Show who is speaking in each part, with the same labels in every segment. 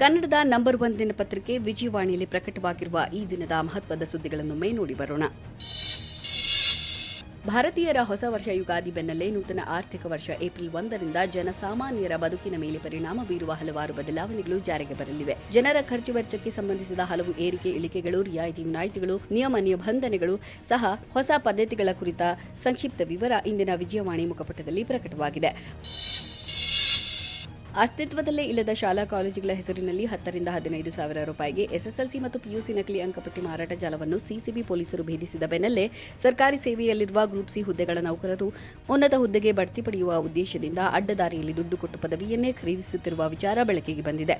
Speaker 1: ಕನ್ನಡದ number one ದಿನಪತ್ರಿಕೆ ವಿಜಯವಾಣಿಯಲ್ಲಿ ಪ್ರಕಟವಾಗಿರುವ ಈ ದಿನದ ಮಹತ್ವದ ಸುದ್ದಿಗಳನ್ನೊಮ್ಮೆ ನೋಡಿ ಬರೋಣ. ಭಾರತೀಯರ ಹೊಸ ವರ್ಷ ಯುಗಾದಿ ಬೆನ್ನಲ್ಲೇ ನೂತನ ಆರ್ಥಿಕ ವರ್ಷ ಏಪ್ರಿಲ್ ಒಂದರಿಂದ ಜನಸಾಮಾನ್ಯರ ಬದುಕಿನ ಮೇಲೆ ಪರಿಣಾಮ ಬೀರುವ ಹಲವಾರು ಬದಲಾವಣೆಗಳು ಜಾರಿಗೆ ಬರಲಿವೆ. ಜನರ ಖರ್ಚು ವೆಚ್ಚಕ್ಕೆ ಸಂಬಂಧಿಸಿದ ಹಲವು ಏರಿಕೆ ಇಳಿಕೆಗಳು, ರಿಯಾಯಿತಿ ವಿನಾಯಿತಿಗಳು, ನಿಯಮ ನಿಬಂಧನೆಗಳು ಸಹ ಹೊಸ ಪದ್ಧತಿಗಳ ಕುರಿತ ಸಂಕ್ಷಿಪ್ತ ವಿವರ ಇಂದಿನ ವಿಜಯವಾಣಿ ಮುಖಪುಟದಲ್ಲಿ ಪ್ರಕಟವಾಗಿದೆ. ಅಸ್ತಿತ್ವದಲ್ಲೇ ಇಲ್ಲದ ಶಾಲಾ ಕಾಲೇಜುಗಳ ಹೆಸರಿನಲ್ಲಿ ಹತ್ತರಿಂದ ಹದಿನೈದು ಸಾವಿರ ರೂಪಾಯಿಗೆ ಎಸ್ಎಸ್ಎಲ್ಸಿ ಮತ್ತು ಪಿಯುಸಿ ನಕಲಿ ಅಂಕಪಟ್ಟಿ ಮಾರಾಟ ಜಾಲವನ್ನು ಸಿಸಿಬಿ ಪೊಲೀಸರು ಭೇದಿಸಿದ ಬೆನ್ನಲ್ಲೇ ಸರ್ಕಾರಿ ಸೇವೆಯಲ್ಲಿರುವ ಗ್ರೂಪ್ ಸಿ ಹುದ್ದೆಗಳ ನೌಕರರು ಉನ್ನತ ಹುದ್ದೆಗೆ ಬಡ್ತಿ ಪಡೆಯುವ ಉದ್ದೇಶದಿಂದ ಅಡ್ಡದಾರಿಯಲ್ಲಿ ದುಡ್ಡು ಕೊಟ್ಟು ಪದವಿಯನ್ನೇ ಖರೀದಿಸುತ್ತಿರುವ ವಿಚಾರ ಬೆಳಕಿಗೆ ಬಂದಿದೆ.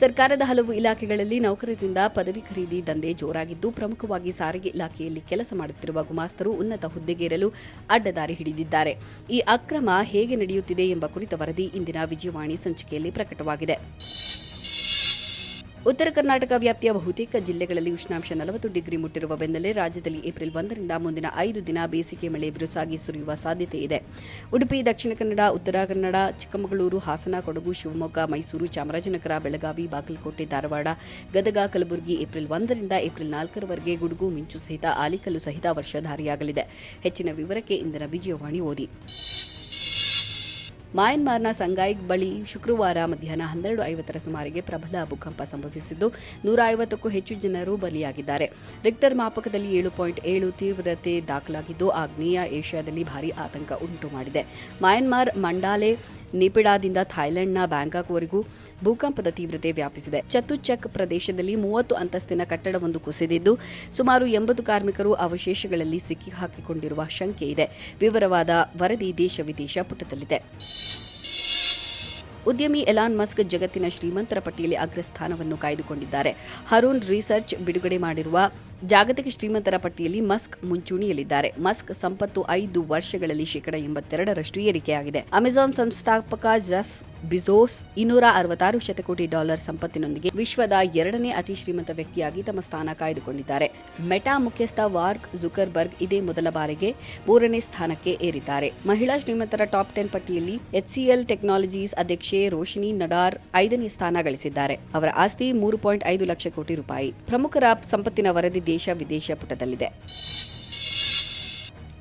Speaker 1: ಸರ್ಕಾರದ ಹಲವು ಇಲಾಖೆಗಳಲ್ಲಿ ನೌಕರರಿಂದ ಪದವಿ ಖರೀದಿ ದಂಧೆ ಜೋರಾಗಿದ್ದು, ಪ್ರಮುಖವಾಗಿ ಸಾರಿಗೆ ಇಲಾಖೆಯಲ್ಲಿ ಕೆಲಸ ಮಾಡುತ್ತಿರುವ ಗುಮಾಸ್ತರು ಉನ್ನತ ಹುದ್ದೆಗೇರಲು ಅಡ್ಡದಾರಿ ಹಿಡಿದಿದ್ದಾರೆ. ಈ ಅಕ್ರಮ ಹೇಗೆ ನಡೆಯುತ್ತಿದೆ ಎಂಬ ಕುರಿತ ವರದಿ ಇಂದಿನ ವಿಜಯವಾಣಿ ಸಂಚಿಕೆಯಲ್ಲಿ ಪ್ರಕಟವಾಗಿದೆ. ಉತ್ತರ ಕರ್ನಾಟಕ ವ್ಯಾಪ್ತಿಯ ಬಹುತೇಕ ಜಿಲ್ಲೆಗಳಲ್ಲಿ ಉಷ್ಣಾಂಶ ನಲವತ್ತು ಡಿಗ್ರಿ ಮುಟ್ಟಿರುವ ಬೆನ್ನಲ್ಲೇ ರಾಜ್ಯದಲ್ಲಿ ಏಪ್ರಿಲ್ ಒಂದರಿಂದ ಮುಂದಿನ ಐದು ದಿನ ಬೇಸಿಗೆ ಮಳೆ ಬಿರುಸಾಗಿ ಸುರಿಯುವ ಸಾಧ್ಯತೆ ಇದೆ. ಉಡುಪಿ, ದಕ್ಷಿಣ ಕನ್ನಡ, ಉತ್ತರ ಕನ್ನಡ, ಚಿಕ್ಕಮಗಳೂರು, ಹಾಸನ, ಕೊಡಗು, ಶಿವಮೊಗ್ಗ, ಮೈಸೂರು, ಚಾಮರಾಜನಗರ, ಬೆಳಗಾವಿ, ಬಾಗಲಕೋಟೆ, ಧಾರವಾಡ, ಗದಗ, ಕಲಬುರಗಿ ಏಪ್ರಿಲ್ ಒಂದರಿಂದ ಏಪ್ರಿಲ್ ನಾಲ್ಕರವರೆಗೆ ಗುಡುಗು, ಮಿಂಚು ಸಹಿತ ಆಲಿಕಲ್ಲು ಸಹಿತ ವರ್ಷಧಾರಿಯಾಗಲಿದೆ. ಹೆಚ್ಚಿನ ವಿವರಕ್ಕೆ ಇಂದಿನ ವಿಜಯವಾಣಿ ಓದಿ. ಮಯನ್ಮಾರ್ನ ಸಂಗಾಯ್ ಬಳಿ ಶುಕ್ರವಾರ ಮಧ್ಯಾಹ್ನ ಹನ್ನೆರಡು ಐವತ್ತರ ಸುಮಾರಿಗೆ ಪ್ರಬಲ ಭೂಕಂಪ ಸಂಭವಿಸಿದ್ದು ನೂರ ಐವತ್ತಕ್ಕೂ ಹೆಚ್ಚು ಜನರು ಬಲಿಯಾಗಿದ್ದಾರೆ. ರಿಕ್ಟರ್ ಮಾಪಕದಲ್ಲಿ ಏಳು ಪಾಯಿಂಟ್ ಏಳು ತೀವ್ರತೆ ದಾಖಲಾಗಿದ್ದು, ಆಗ್ನೇಯ ಏಷ್ಯಾದಲ್ಲಿ ಭಾರೀ ಆತಂಕ ಉಂಟು ಮಾಡಿದೆ ಮಯನ್ಮಾರ್ ಮಂಡಾಲೆ ನಿಪಿಡಾದಿಂದ ಥಾಯ್ಲೆಂಡ್ನ ಬ್ಯಾಂಕಾಕ್ವರೆಗೂ ಭೂಕಂಪದ ತೀವ್ರತೆ ವ್ಯಾಪಿಸಿದೆ. ಚತುಚಕ್ ಪ್ರದೇಶದಲ್ಲಿ ಮೂವತ್ತು ಅಂತಸ್ತಿನ ಕಟ್ಟಡವೊಂದು ಕುಸಿದಿದ್ದು, ಸುಮಾರು ಎಂಬತ್ತು ಕಾರ್ಮಿಕರು ಅವಶೇಷಗಳಲ್ಲಿ ಸಿಕ್ಕಿಹಾಕಿಕೊಂಡಿರುವ ಶಂಕೆ ಇದೆ. ವಿವರವಾದ ವರದಿ ದೇಶ ವಿದೇಶ ಪುಟದಲ್ಲಿದೆ. ಉದ್ಯಮಿ ಎಲಾನ್ ಮಸ್ಕ್ ಜಗತ್ತಿನ ಶ್ರೀಮಂತರ ಪಟ್ಟಿಯಲ್ಲಿ ಅಗ್ರಸ್ಥಾನವನ್ನು ಕಾಯ್ದುಕೊಂಡಿದ್ದಾರೆ. ಹರೂನ್ ರಿಸರ್ಚ್ ಬಿಡುಗಡೆ ಮಾಡಿರುವ ಜಾಗತಿಕ ಶ್ರೀಮಂತರ ಪಟ್ಟಿಯಲ್ಲಿ ಮಸ್ಕ್ ಮುಂಚೂಣಿಯಲ್ಲಿದ್ದಾರೆ. ಮಸ್ಕ್ ಸಂಪತ್ತು ಐದು ವರ್ಷಗಳಲ್ಲಿ ಶೇಕಡ ಎಂಬತ್ತೆರಡರಷ್ಟು ಏರಿಕೆಯಾಗಿದೆ. ಅಮೆಜಾನ್ ಸಂಸ್ಥಾಪಕ ಜೆಫ್ ಬಿಜೋಸ್ ಇನ್ನೂರ ಅರವತ್ತಾರು ಶತಕೋಟಿ ಡಾಲರ್ ಸಂಪತ್ತಿನೊಂದಿಗೆ ವಿಶ್ವದ ಎರಡನೇ ಅತಿ ಶ್ರೀಮಂತ ವ್ಯಕ್ತಿಯಾಗಿ ತಮ್ಮ ಸ್ಥಾನ ಕಾಯ್ದುಕೊಂಡಿದ್ದಾರೆ. ಮೆಟಾ ಮುಖ್ಯಸ್ಥ ವಾರ್ಕ್ ಜುಕರ್ಬರ್ಗ್ ಇದೇ ಮೊದಲ ಬಾರಿಗೆ ಮೂರನೇ ಸ್ಥಾನಕ್ಕೆ ಏರಿದ್ದಾರೆ. ಮಹಿಳಾ ಶ್ರೀಮಂತರ ಟಾಪ್ ಟೆನ್ ಪಟ್ಟಿಯಲ್ಲಿ ಎಚ್ಸಿಎಲ್ ಟೆಕ್ನಾಲಜೀಸ್ ಅಧ್ಯಕ್ಷೆ ರೋಶಿನಿ ನಡಾರ್ ಐದನೇ ಸ್ಥಾನ ಗಳಿಸಿದ್ದಾರೆ. ಅವರ ಆಸ್ತಿ ಮೂರು ಪಾಯಿಂಟ್ ಐದು ಲಕ್ಷ ಕೋಟಿ ರೂಪಾಯಿ. ಪ್ರಮುಖರ ಸಂಪತ್ತಿನ ವರದಿ ದೇಶ ವಿದೇಶ ಪುಟದಲ್ಲಿದೆ.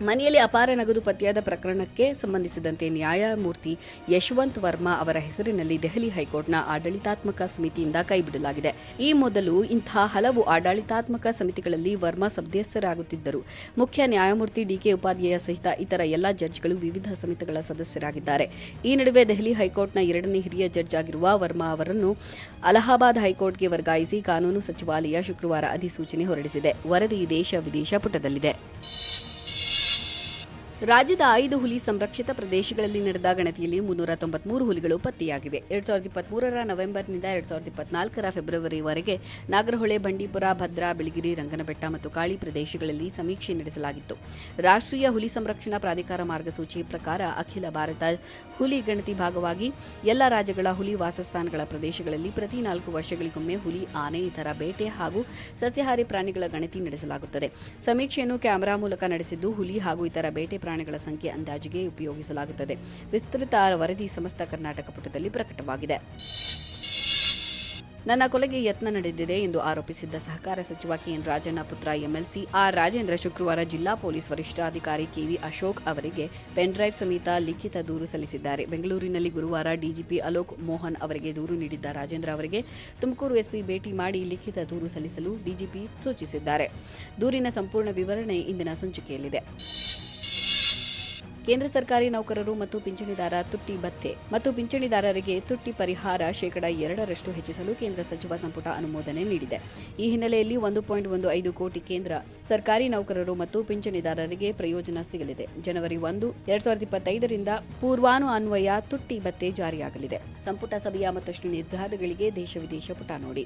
Speaker 1: ಮನೆಯಲ್ಲಿ ಅಪಾರ ನಗದು ಪತ್ತೆಯಾದ ಪ್ರಕರಣಕ್ಕೆ ಸಂಬಂಧಿಸಿದಂತೆ ನ್ಯಾಯಮೂರ್ತಿ ಯಶವಂತ್ ವರ್ಮಾ ಅವರ ಹೆಸರಿನಲ್ಲಿ ದೆಹಲಿ ಹೈಕೋರ್ಟ್ನ ಆಡಳಿತಾತ್ಮಕ ಸಮಿತಿಯಿಂದ ಕೈಬಿಡಲಾಗಿದೆ. ಈ ಮೊದಲು ಇಂಥ ಹಲವು ಆಡಳಿತಾತ್ಮಕ ಸಮಿತಿಗಳಲ್ಲಿ ವರ್ಮಾ ಸದಸ್ಯರಾಗುತ್ತಿದ್ದರು ಮುಖ್ಯ ನ್ಯಾಯಮೂರ್ತಿ ಡಿಕೆ ಉಪಾಧ್ಯಾಯ ಸಹಿತ ಇತರ ಎಲ್ಲ ಜಡ್ಜ್ಗಳು ವಿವಿಧ ಸಮಿತಿಗಳ ಸದಸ್ಯರಾಗಿದ್ದಾರೆ. ಈ ನಡುವೆ ದೆಹಲಿ ಹೈಕೋರ್ಟ್ನ ಎರಡನೇ ಹಿರಿಯ ಜಡ್ಜ್ ಆಗಿರುವ ವರ್ಮಾ ಅವರನ್ನು ಅಲಹಾಬಾದ್ ಹೈಕೋರ್ಟ್ಗೆ ವರ್ಗಾಯಿಸಿ ಕಾನೂನು ಸಚಿವಾಲಯ ಶುಕ್ರವಾರ ಅಧಿಸೂಚನೆ ಹೊರಡಿಸಿದೆ. ವರದಿ ದೇಶ ವಿದೇಶ ಪುಟದಲ್ಲಿದೆ. ರಾಜ್ಯದ ಐದು ಹುಲಿ ಸಂರಕ್ಷಿತ ಪ್ರದೇಶಗಳಲ್ಲಿ ನಡೆದ ಗಣತಿಯಲ್ಲಿ ಮುನ್ನೂರ ತೊಂಬತ್ಮೂರು ಹುಲಿಗಳು ಪತ್ತೆಯಾಗಿವೆ. ಎರಡ್ ಸಾವಿರದ ಇಪ್ಪತ್ಮೂರರ ನವೆಂಬರ್ನಿಂದ ಎರಡ್ ಸಾವಿರದ ಇಪ್ಪತ್ನಾಲ್ಕರ ಫೆಬ್ರವರಿವರೆಗೆ ನಾಗರಹೊಳೆ, ಬಂಡೀಪುರ, ಭದ್ರಾ, ಬಿಳಿಗಿರಿ, ರಂಗನಬೆಟ್ಟ ಮತ್ತು ಕಾಳಿ ಪ್ರದೇಶಗಳಲ್ಲಿ ಸಮೀಕ್ಷೆ ನಡೆಸಲಾಗಿತ್ತು. ರಾಷ್ಟ್ರೀಯ ಹುಲಿ ಸಂರಕ್ಷಣಾ ಪ್ರಾಧಿಕಾರ ಮಾರ್ಗಸೂಚಿ ಪ್ರಕಾರ ಅಖಿಲ ಭಾರತ ಹುಲಿ ಗಣತಿ ಭಾಗವಾಗಿ ಎಲ್ಲ ರಾಜ್ಯಗಳ ಹುಲಿ ವಾಸಸ್ಥಾನಗಳ ಪ್ರದೇಶಗಳಲ್ಲಿ ಪ್ರತಿ ನಾಲ್ಕು ವರ್ಷಗಳಿಗೊಮ್ಮೆ ಹುಲಿ ಆನೆ, ಇತರ ಬೇಟೆ ಹಾಗೂ ಸಸ್ಯಾಹಾರಿ ಪ್ರಾಣಿಗಳ ಗಣತಿ ನಡೆಸಲಾಗುತ್ತದೆ. ಸಮೀಕ್ಷೆಯನ್ನು ಕ್ಯಾಮೆರಾ ಮೂಲಕ ನಡೆಸಿದ್ದು ಹುಲಿ ಹಾಗೂ ಇತರ ಬೇಟೆ ಪ್ರಾಣಿಗಳ ಸಂಖ್ಯೆ ಅಂದಾಜಿಗೆ ಉಪಯೋಗಿಸಲಾಗುತ್ತದೆ. ವಿಸ್ತೃತ ವರದಿ ಸಮಸ್ತ ಕರ್ನಾಟಕ ಪುಟದಲ್ಲಿ ಪ್ರಕಟವಾಗಿದೆ. ನನ್ನ ಕೊಲೆಗೆ ಯತ್ನ ನಡೆದಿದೆ ಎಂದು ಆರೋಪಿಸಿದ್ದ ಸಹಕಾರ ಸಚಿವ ಕೆಎನ್ ರಾಜಣ್ಣ ಪುತ್ರ ಎಂಎಲ್ಸಿ ಆರ್ ರಾಜೇಂದ್ರ ಶುಕ್ರವಾರ ಜಿಲ್ಲಾ ಪೊಲೀಸ್ ವರಿಷ್ಠಾಧಿಕಾರಿ ಕೆವಿ ಅಶೋಕ್ ಅವರಿಗೆ ಪೆನ್ಡ್ರೈವ್ ಸಮೇತ ಲಿಖಿತ ದೂರು ಸಲ್ಲಿಸಿದ್ದಾರೆ. ಬೆಂಗಳೂರಿನಲ್ಲಿ ಗುರುವಾರ ಡಿಜಿಪಿ ಅಲೋಕ್ ಮೋಹನ್ ಅವರಿಗೆ ದೂರು ನೀಡಿದ್ದ ರಾಜೇಂದ್ರ ಅವರಿಗೆ ತುಮಕೂರು ಎಸ್ಪಿ ಭೇಟಿ ಮಾಡಿ ಲಿಖಿತ ದೂರು ಸಲ್ಲಿಸಲು ಡಿಜಿಪಿ ಸೂಚಿಸಿದ್ದಾರೆ. ದೂರಿನ ಸಂಪೂರ್ಣ ವಿವರಣೆ ಇಂದಿನ ಸಂಚಿಕೆಯಲ್ಲಿದೆ. ಕೇಂದ್ರ ಸರ್ಕಾರಿ ನೌಕರರು ಮತ್ತು ಪಿಂಚಣಿದಾರ ತುಟ್ಟಿ ಭತ್ತೆ ಮತ್ತು ಪಿಂಚಣಿದಾರರಿಗೆ ತುಟ್ಟಿ ಪರಿಹಾರ ಶೇಕಡಾ ಎರಡರಷ್ಟು ಹೆಚ್ಚಿಸಲು ಕೇಂದ್ರ ಸಚಿವ ಸಂಪುಟ ಅನುಮೋದನೆ ನೀಡಿದೆ. ಈ ಹಿನ್ನೆಲೆಯಲ್ಲಿ ಒಂದು ಪಾಯಿಂಟ್ ಒಂದು ಐದು ಕೋಟಿ ಕೇಂದ್ರ ಸರ್ಕಾರಿ ನೌಕರರು ಮತ್ತು ಪಿಂಚಣಿದಾರರಿಗೆ ಪ್ರಯೋಜನ ಸಿಗಲಿದೆ. ಜನವರಿ ಒಂದು, ಎರಡ್ ಸಾವಿರದ ಇಪ್ಪತ್ತೈದರಿಂದ ಪೂರ್ವಾನು ಅನ್ವಯ ತುಟ್ಟಿ ಭತ್ತೆ ಜಾರಿಯಾಗಲಿದೆ. ಸಂಪುಟ ಸಭೆಯ ಮತ್ತಷ್ಟು ನಿರ್ಧಾರಗಳಿಗೆ ದೇಶ ವಿದೇಶ ಪುಟ ನೋಡಿ.